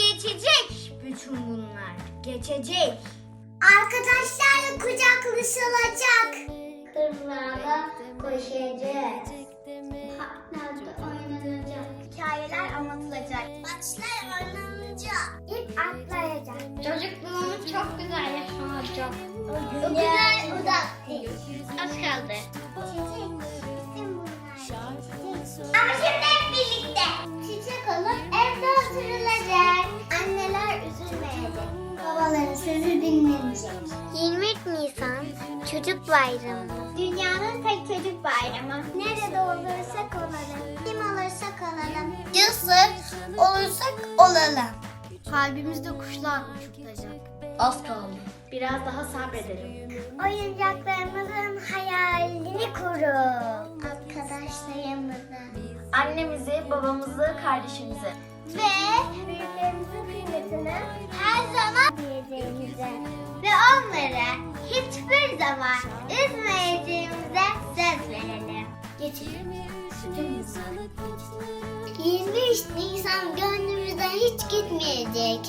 geçecek bütün bunlar. Geçecek. Arkadaşlarla kucaklaşılacak. Kırlarda koşacağız. Parklarda oynanacak. Hikayeler anlatılacak. Maçlar oynanacak. İp atlayacak. Çocukluğumuz çok güzel yaşanacak. O Nisan Çocuk Bayramı. Dünyanın tek çocuk bayramı. Nerede olursak olalım. Kim olursak olalım. Nasıl olursak olalım. Kalbimizde kuşlar uçuklayacak. Az kaldı. Biraz daha sabredelim. Oyuncaklarımızın hayalini kurun. Arkadaşlarımızı. Annemizi, babamızı, kardeşimizi. Ve büyüklerimizin onları hiçbir zaman üzmeyeceğimize söz verelim. Geçelim. 23 Nisan gönlümüzden hiç gitmeyecek.